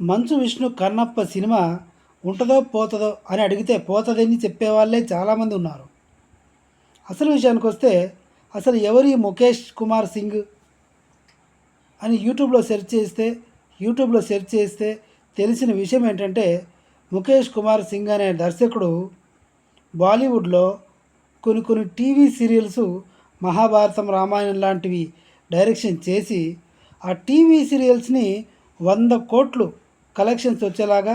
Manchu Vishnu Kannappa cinema ఉంటుందో పోతుందో అని అడిగితే పోతుందని చెప్పేవాళ్ళే చాలామంది ఉన్నారు. అసలు విషయానికి వస్తే అసలు ఎవరి ముఖేష్ కుమార్ సింగ్ అని యూట్యూబ్లో సెర్చ్ చేస్తే యూట్యూబ్లో సెర్చ్ చేస్తే తెలిసిన విషయం ఏంటంటే ముఖేష్ కుమార్ సింగ్ అనే దర్శకుడు బాలీవుడ్లో కొన్ని కొన్ని టీవీ సీరియల్స్ మహాభారతం రామాయణం లాంటివి డైరెక్షన్ చేసి ఆ టీవీ సీరియల్స్ని వంద కోట్లు కలెక్షన్స్ వచ్చేలాగా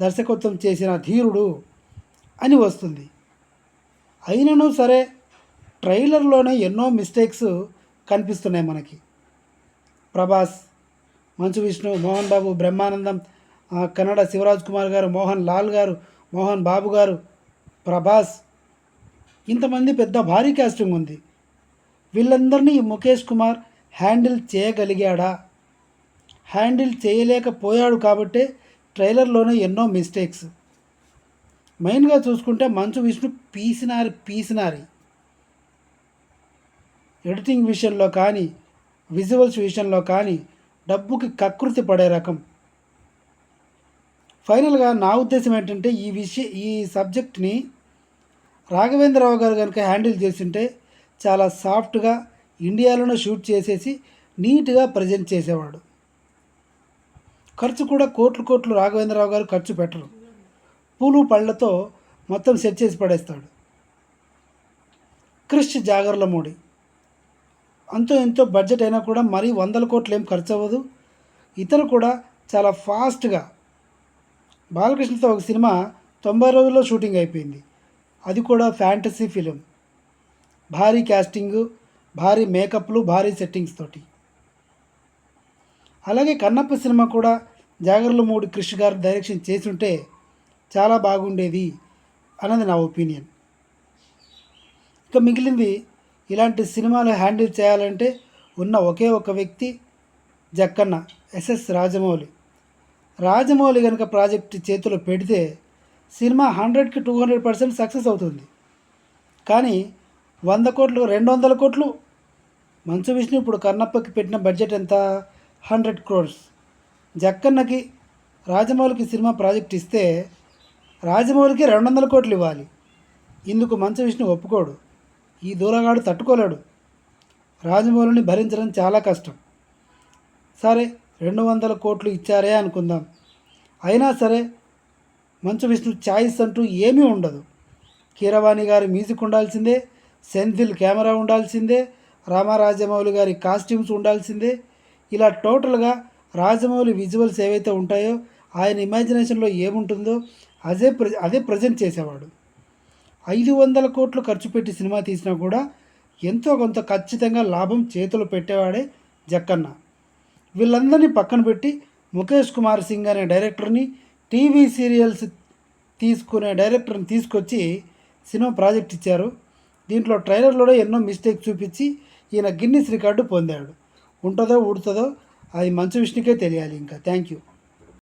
దర్శకత్వం చేసిన ధీరుడు అని వస్తుంది. అయినను సరే ట్రైలర్లోనే ఎన్నో మిస్టేక్స్ కనిపిస్తున్నాయి మనకి. ప్రభాస్ మంచు విష్ణు మోహన్ బాబు బ్రహ్మానందం కన్నడ శివరాజ్ కుమార్ గారు మోహన్ లాల్ గారు మోహన్ బాబు గారు ప్రభాస్ ఇంతమంది పెద్ద భారీ కాస్టింగ్ ఉంది. వీళ్ళందరినీ ముఖేష్ కుమార్ హ్యాండిల్ చేయగలిగాడా? హ్యాండిల్ చేయలేకపోయాడు కాబట్టే ట్రైలర్లోనే ఎన్నో మిస్టేక్స్. మెయిన్గా చూసుకుంటే మంచు విష్ణు పీసినారి పీసినారి. ఎడిటింగ్ విషయంలో కానీ విజువల్స్ విషయంలో కానీ డబ్బుకి కకృతి పడే రకం. ఫైనల్గా నా ఉద్దేశం ఏంటంటే ఈ విషయ ఈ సబ్జెక్ట్ని రాఘవేంద్రరావు గారు కనుక హ్యాండిల్ చేస్తుంటే చాలా సాఫ్ట్గా ఇండియాలోనే షూట్ చేసేసి నీట్గా ప్రజెంట్ చేసేవాడు. ఖర్చు కూడా కోట్లు కోట్లు రాఘవేంద్రరావు గారు ఖర్చు పెట్టరు. పూలు పళ్ళతో మొత్తం సెట్ చేసి పడేస్తాడు. క్రిష్ జాగర్లమూడి అంతో ఎంతో బడ్జెట్ అయినా కూడా మరీ వందల కోట్లు ఏం ఖర్చు అవ్వదు. ఇతను కూడా చాలా ఫాస్ట్గా బాలకృష్ణతో ఒక సినిమా తొంభై రోజుల్లో షూటింగ్ అయిపోయింది. అది కూడా ఫ్యాంటసీ ఫిలిం భారీ క్యాస్టింగ్ భారీ మేకప్లు భారీ సెట్టింగ్స్ తోటి. అలాగే కన్నప్ప సినిమా కూడా జాగర్ల మూడు కృష్ణ గారు డైరెక్షన్ చేసి ఉంటే చాలా బాగుండేది అన్నది నా ఒపీనియన్. ఇక మిగిలింది ఇలాంటి సినిమాలు హ్యాండిల్ చేయాలంటే ఉన్న ఒకే ఒక వ్యక్తి జక్కన్న ఎస్ఎస్ రాజమౌళి. రాజమౌళి కనుక ప్రాజెక్ట్ చేతిలో పెడితే సినిమా హండ్రెడ్కి టూ హండ్రెడ్ పర్సెంట్ సక్సెస్ అవుతుంది. కానీ వంద కోట్లు రెండు వందల కోట్లు? మంచు విష్ణు ఇప్పుడు కన్నప్పకి పెట్టిన బడ్జెట్ ఎంత? హండ్రెడ్ క్రోర్స్. జక్కన్నకి రాజమౌళికి సినిమా ప్రాజెక్ట్ ఇస్తే రాజమౌళికి రెండు వందల కోట్లు ఇవ్వాలి. ఇందుకు మంచు విష్ణు ఒప్పుకోడు. ఈ దూరగాడు తట్టుకోలేడు. రాజమౌళిని భరించడం చాలా కష్టం. సరే రెండు వందల కోట్లు ఇచ్చారే అనుకుందాం. అయినా సరే మంచు విష్ణు ఛాయిస్ అంటూ ఏమీ ఉండదు. కీరవాణి గారి మ్యూజిక్ ఉండాల్సిందే సెన్ఫిల్ కెమెరా ఉండాల్సిందే రామారాజమౌళి గారి కాస్ట్యూమ్స్ ఉండాల్సిందే ఇలా టోటల్గా రాజమౌళి విజువల్స్ ఏవైతే ఉంటాయో ఆయన ఇమాజినేషన్లో ఏముంటుందో అదే ప్ర అదే ప్రజెంట్ చేసేవాడు. ఐదు వందల కోట్లు ఖర్చు పెట్టి సినిమా తీసినా కూడా ఎంతో కొంత ఖచ్చితంగా లాభం చేతులు పెట్టేవాడే జక్కన్న. వీళ్ళందరినీ పక్కన పెట్టి ముఖేష్ కుమార్ సింగ్ అనే డైరెక్టర్ని టీవీ సీరియల్స్ తీసుకునే డైరెక్టర్ని తీసుకొచ్చి సినిమా ప్రాజెక్ట్ ఇచ్చారు. దీంట్లో ట్రైలర్లో ఎన్నో మిస్టేక్ చూపించి ఈయన గిన్నిస్ రికార్డు పొందాడు. ఉంటుందో ఊడుతుందో అది మంచు విష్ణుకే తెలియాలి ఇంకా. Thank you